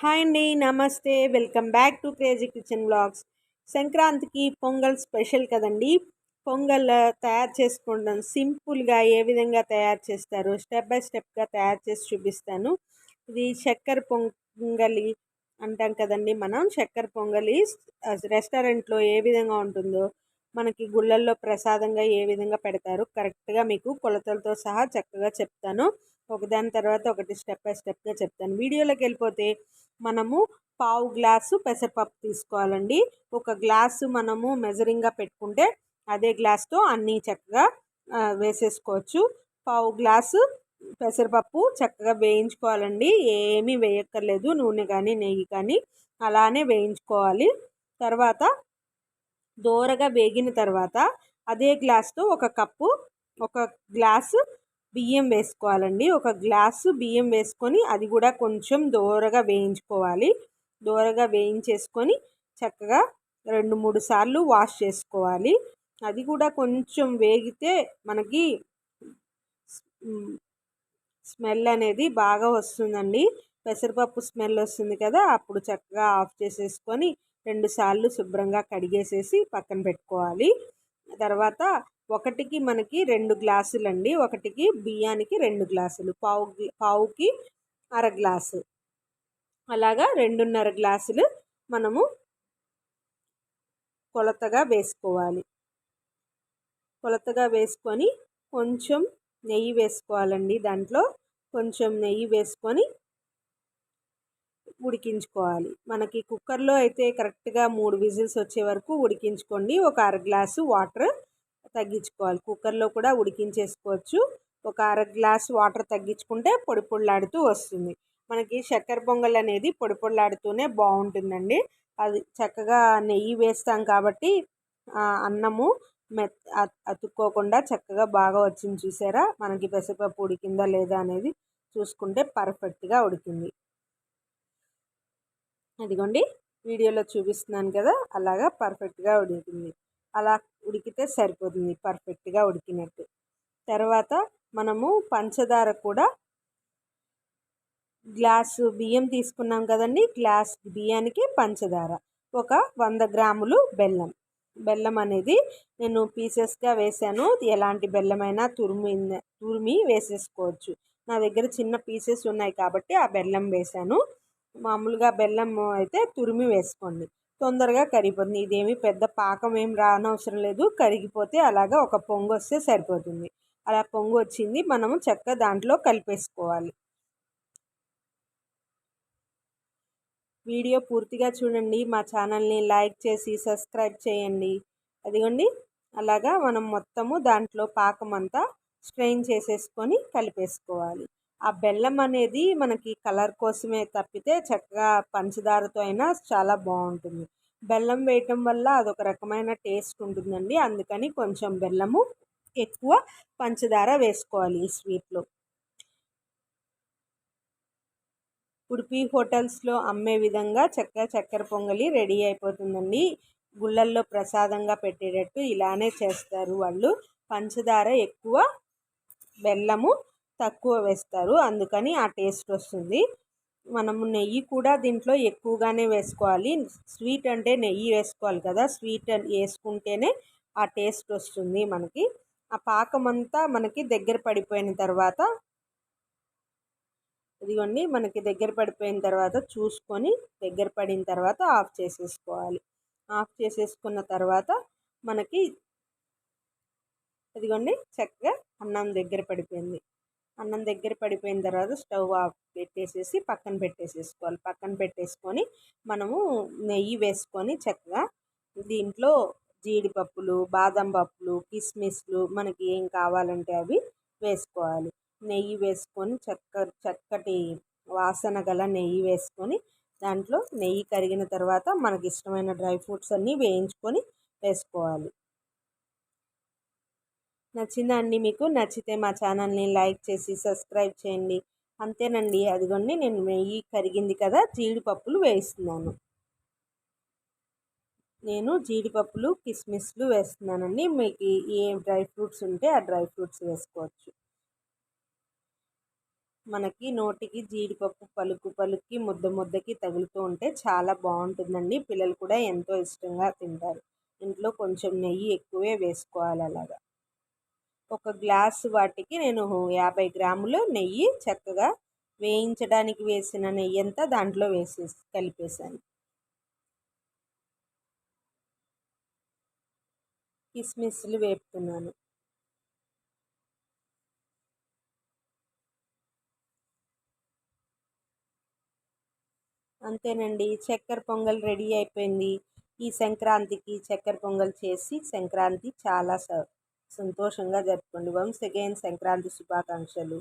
Hi అండి నమస్తే. Welcome back to crazy kitchen blogs. సంక్రాంతికి పొంగల్ స్పెషల్ కదండి. పొంగల్ తయారు చేసుకోవడం సింపుల్గా ఏ విధంగా తయారు చేస్తారు స్టెప్ బై స్టెప్గా తయారు చేసి చూపిస్తాను. ఇది చక్కెర పొంగలి అంటాం కదండి మనం. చక్కెర పొంగలి రెస్టారెంట్లో ఏ విధంగా ఉంటుందో మనకి గుళ్ళల్లో ప్రసాదంగా ఏ విధంగా పెడతారు కరెక్ట్గా మీకు కొలతలతో సహా చక్కగా చెప్తాను. ఒకదాని తర్వాత ఒకటి స్టెప్ బై స్టెప్గా చెప్తాను. వీడియోలోకి వెళ్ళిపోతే మనము పావు గ్లాసు పెసరపప్పు తీసుకోవాలండి. ఒక గ్లాసు మనము మెజరింగ్గా పెట్టుకుంటే అదే గ్లాస్తో అన్నీ చక్కగా వేసేసుకోవచ్చు. పావు గ్లాసు పెసరపప్పు చక్కగా వేయించుకోవాలండి. ఏమీ వేయక్కర్లేదు. నూనె కానీ నెయ్యి కానీ అలానే వేయించుకోవాలి. తర్వాత దోరగా వేగిన తర్వాత అదే గ్లాస్తో ఒక కప్పు ఒక గ్లాసు బియ్యం వేసుకోవాలండి. ఒక గ్లాసు బియ్యం వేసుకొని అది కూడా కొంచెం దోరగా వేయించుకోవాలి. దోరగా వేయించేసుకొని చక్కగా రెండు మూడు సార్లు వాష్ చేసుకోవాలి. అది కూడా కొంచెం వేగితే మనకి స్మెల్ అనేది బాగా వస్తుందండి. పెసరపప్పు స్మెల్ వస్తుంది కదా అప్పుడు చక్కగా ఆఫ్ చేసేసుకొని రెండుసార్లు శుభ్రంగా కడిగేసేసి పక్కన పెట్టుకోవాలి. తర్వాత ఒకటికి మనకి రెండు గ్లాసులు అండి ఒకటికి బియ్యానికి రెండు గ్లాసులు. పావు పావుకి అర గ్లాసు. అలాగా రెండున్నర గ్లాసులు మనము కొలతగా వేసుకోవాలి. కొలతగా వేసుకొని కొంచెం నెయ్యి వేసుకోవాలండి దాంట్లో. కొంచెం నెయ్యి వేసుకొని ఉడికించుకోవాలి. మనకి కుక్కర్లో అయితే కరెక్ట్గా మూడు విజిల్స్ వచ్చే వరకు ఉడికించుకోండి. ఒక అర గ్లాసు వాటర్ తగ్గించుకోవాలి. కుక్కర్లో కూడా ఉడికించేసుకోవచ్చు. ఒక అర గ్లాస్ వాటర్ తగ్గించుకుంటే పొడి పొడిలాడుతూ వస్తుంది. మనకి చక్కెర పొంగల్ అనేది పొడి పొడిలాడుతూనే బాగుంటుందండి. అది చక్కగా నెయ్యి వేస్తాం కాబట్టి అన్నము మెత్ అతుక్కోకుండా చక్కగా బాగా వచ్చింది చూసారా? మనకి పెసరపప్పు ఉడికిందా లేదా అనేది చూసుకుంటే పర్ఫెక్ట్గా ఉడికింది. అదిగోండి వీడియోలో చూపిస్తున్నాను కదా అలాగా పర్ఫెక్ట్గా ఉడికింది. అలా ఉడికితే సరిపోతుంది పర్ఫెక్ట్గా ఉడికినట్టు. తర్వాత మనము పంచదార కూడా గ్లాసు బియ్యం తీసుకున్నాం కదండి గ్లాస్ బియ్యానికి పంచదార. ఒక వంద గ్రాములు బెల్లం. బెల్లం అనేది నేను పీసెస్గా వేసాను ఎలాంటి బెల్లమైనా తురిమి తురిమి వేసేసుకోవచ్చు. నా దగ్గర చిన్న పీసెస్ ఉన్నాయి కాబట్టి ఆ బెల్లం వేసాను మామూలుగా బెల్లం అయితే తురిమి వేసుకోండి. తొందరగా కరిగిపోతుంది. ఇదేమి పెద్ద పాకం ఏం రానవసరం లేదు. కరిగిపోతే అలాగా ఒక పొంగు వస్తే సరిపోతుంది. అలా పొంగు వచ్చింది. మనము చక్క దాంట్లో కలిపేసుకోవాలి. వీడియో పూర్తిగా చూడండి. మా ఛానల్ని లైక్ చేసి సబ్స్క్రైబ్ చేయండి. అదిగోండి. అలాగా మనం మొత్తము దాంట్లో పాకం అంతా స్ట్రెయిన్ చేసేసుకొని కలిపేసుకోవాలి. ఆ బెల్లం అనేది మనకి కలర్ కోసమే తప్పితే చక్కగా పంచదారతో అయినా చాలా బాగుంటుంది. బెల్లం వేయటం వల్ల అదొక రకమైన టేస్ట్ ఉంటుందండి. అందుకని కొంచెం బెల్లము ఎక్కువ పంచదార వేసుకోవాలి ఈ స్వీట్లో. ఉడిపి హోటల్స్లో అమ్మే విధంగా చక్కగా చక్కెర పొంగలి రెడీ అయిపోతుందండి. గుళ్ళల్లో ప్రసాదంగా పెట్టేటట్టు ఇలానే చేస్తారు వాళ్ళు. పంచదార ఎక్కువ బెల్లము తక్కువ వేస్తారు. అందుకని ఆ టేస్ట్ వస్తుంది. మనము నెయ్యి కూడా దీంట్లో ఎక్కువగానే వేసుకోవాలి. స్వీట్ అంటే నెయ్యి వేసుకోవాలి కదా. స్వీట్ వేసుకుంటేనే ఆ టేస్ట్ వస్తుంది మనకి. ఆ పాకం అంతా మనకి దగ్గర పడిపోయిన తర్వాత ఇదిగోండి మనకి దగ్గర పడిపోయిన తర్వాత చూసుకొని దగ్గర పడిన తర్వాత ఆఫ్ చేసేసుకోవాలి. ఆఫ్ చేసేసుకున్న తర్వాత మనకి ఇదిగోండి చక్కగా అన్నం దగ్గర పడిపోయింది. అన్నం దగ్గర పడిపోయిన తర్వాత స్టవ్ ఆఫ్ పెట్టేసేసి పక్కన పెట్టేసేసుకోవాలి. పక్కన పెట్టేసుకొని మనము నెయ్యి వేసుకొని చక్కగా దీంట్లో జీడిపప్పులు బాదం పప్పులు కిస్మిస్లు మనకి ఏం కావాలంటే అవి వేసుకోవాలి. నెయ్యి వేసుకొని చక్క చక్కటి వాసన గల నెయ్యి వేసుకొని దాంట్లో నెయ్యి కరిగిన తర్వాత మనకి ఇష్టమైన డ్రై ఫ్రూట్స్ అన్నీ వేయించుకొని వేసుకోవాలి. నచ్చిందా అండి మీకు నచ్చితే మా ఛానల్ని లైక్ చేసి సబ్స్క్రైబ్ చేయండి. అంతేనండి. అదిగోండి నేను నెయ్యి కరిగింది కదా జీడిపప్పులు వేస్తున్నాను. నేను జీడిపప్పులు కిస్మిస్లు వేస్తున్నానండి. మీకు ఏ డ్రై ఫ్రూట్స్ ఉంటే ఆ డ్రై ఫ్రూట్స్ వేసుకోవచ్చు. మనకి నోటికి జీడిపప్పు పలుకు పలుకి ముద్ద ముద్దకి తగులుతూ ఉంటే చాలా బాగుంటుందండి. పిల్లలు కూడా ఎంతో ఇష్టంగా తింటారు. ఇంట్లో కొంచెం నెయ్యి ఎక్కువే వేసుకోవాలి అలాగా. ఒక గ్లాస్ వాటికి నేను యాభై గ్రాములు నెయ్యి చక్కగా వేయించడానికి వేసిన నెయ్యి అంతా దాంట్లో వేసేసి కలిపేసాను కిస్మిస్లు వేపుతున్నాను. అంతేనండి చక్కెర పొంగల్ రెడీ అయిపోయింది. ఈ సంక్రాంతికి చక్కెర పొంగల్ చేసి సంక్రాంతి చాలా స సంతోషంగా జరుపుకోండి. వన్స్ అగైన్ సంక్రాంతి శుభాకాంక్షలు.